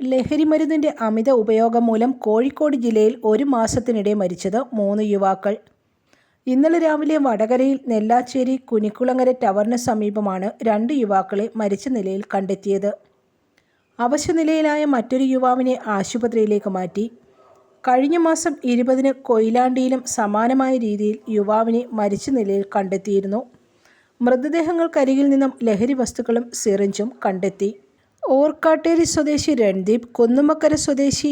ലഹരിമരുന്നിന്റെ അമിത ഉപയോഗം മൂലം കോഴിക്കോട് ജില്ലയിൽ ഒരു മാസത്തിനിടെ മരിച്ചത് മൂന്ന് യുവാക്കൾ. ഇന്നലെ രാവിലെ വടകരയിൽ നെല്ലാച്ചേരി കുനിക്കുളങ്ങര ടവറിന് സമീപമാണ് രണ്ട് യുവാക്കളെ മരിച്ച നിലയിൽ കണ്ടെത്തിയത്. അവശനിലയിലായ മറ്റൊരു യുവാവിനെ ആശുപത്രിയിലേക്ക് മാറ്റി. കഴിഞ്ഞ മാസം ഇരുപതിന് കൊയിലാണ്ടിയിലും സമാനമായ രീതിയിൽ യുവാവിനെ മരിച്ച നിലയിൽ കണ്ടെത്തിയിരുന്നു. മൃതദേഹങ്ങൾക്കരികിൽ നിന്നും ലഹരി വസ്തുക്കളും സിറിഞ്ചും കണ്ടെത്തി. ഓർക്കാട്ടേരി സ്വദേശി രൺദീപ് കുന്നുമക്കര സ്വദേശി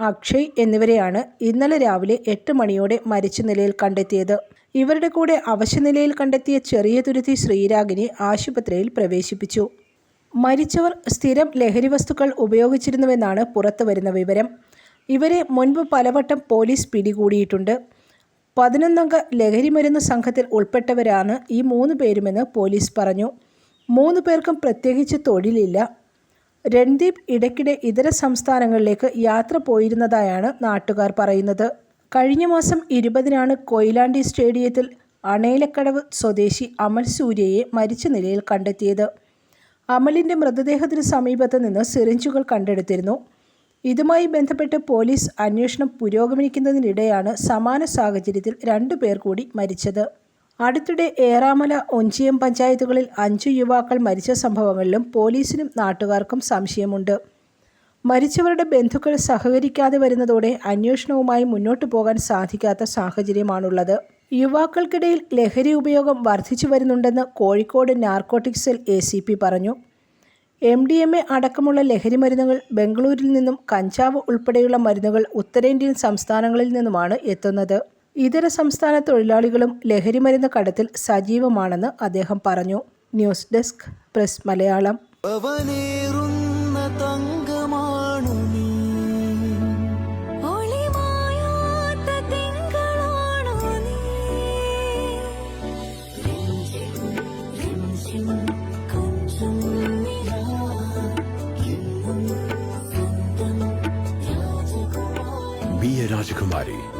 അക്ഷയ് എന്നിവരെയാണ് ഇന്നലെ രാവിലെ എട്ട് മണിയോടെ മരിച്ച നിലയിൽ കണ്ടെത്തിയത്. ഇവരുടെ കൂടെ അവശനിലയിൽ കണ്ടെത്തിയ ചെറിയ തുരുത്തി ശ്രീരാഗിനെ ആശുപത്രിയിൽ പ്രവേശിപ്പിച്ചു. മരിച്ചവർ സ്ഥിരം ലഹരി വസ്തുക്കൾ ഉപയോഗിച്ചിരുന്നുവെന്നാണ് പുറത്തുവരുന്ന വിവരം. ഇവരെ മുൻപ് പലവട്ടം പോലീസ് പിടികൂടിയിട്ടുണ്ട്. പതിനൊന്നംഗ ലഹരി മരുന്ന് സംഘത്തിൽ ഉൾപ്പെട്ടവരാണ് ഈ മൂന്ന് പേരുമെന്ന് പോലീസ് പറഞ്ഞു. മൂന്ന് പേർക്കും പ്രത്യേകിച്ച് തൊഴിലില്ല. രൺദീപ് ഇടയ്ക്കിടെ ഇതര സംസ്ഥാനങ്ങളിലേക്ക് യാത്ര പോയിരുന്നതായാണ് നാട്ടുകാർ പറയുന്നത്. കഴിഞ്ഞ മാസം ഇരുപതിനാണ് കൊയിലാണ്ടി സ്റ്റേഡിയത്തിൽ അണയിലക്കടവ് സ്വദേശി അമൽ സൂര്യയെ മരിച്ച നിലയിൽ കണ്ടെത്തിയത്. അമലിന്റെ മൃതദേഹത്തിന് സമീപത്ത് നിന്ന് സിറിഞ്ചുകൾ കണ്ടെടുത്തിരുന്നു. ഇതുമായി ബന്ധപ്പെട്ട് പോലീസ് അന്വേഷണം പുരോഗമിക്കുന്നതിനിടെയാണ് സമാന സാഹചര്യത്തിൽ രണ്ടു പേർ കൂടി മരിച്ചത്. അടുത്തിടെ ഏറാമല ഒഞ്ചിയം പഞ്ചായത്തുകളിൽ അഞ്ചു യുവാക്കൾ മരിച്ച സംഭവങ്ങളിലും പോലീസിനും നാട്ടുകാർക്കും സംശയമുണ്ട്. മരിച്ചവരുടെ ബന്ധുക്കൾ സഹകരിക്കാതെ വരുന്നതോടെ അന്വേഷണവുമായി മുന്നോട്ടു പോകാൻ സാധിക്കാത്ത സാഹചര്യമാണുള്ളത്. യുവാക്കൾക്കിടയിൽ ലഹരി ഉപയോഗം വർദ്ധിച്ചു വരുന്നുണ്ടെന്ന് Kozhikode narcotic cell A C P പറഞ്ഞു. എം ഡി എം എ അടക്കമുള്ള ലഹരി മരുന്നുകൾ ബംഗളൂരിൽ നിന്നും കഞ്ചാവ് ഉൾപ്പെടെയുള്ള മരുന്നുകൾ ഉത്തരേന്ത്യൻ സംസ്ഥാനങ്ങളിൽ നിന്നുമാണ് എത്തുന്നത്. ഇതര സംസ്ഥാന തൊഴിലാളികളും ലഹരി മരുന്ന് കടത്തിൽ സജീവമാണെന്ന് അദ്ദേഹം പറഞ്ഞു. News desk press Malayalam. അവനേറുന്ന തങ്കമാണു നീ. ഒളിമായാത്ത തിങ്കളാണു നീ. കൊഞ്ചും നിലാ. എന്നും സ്വന്തം രാജകുമാരി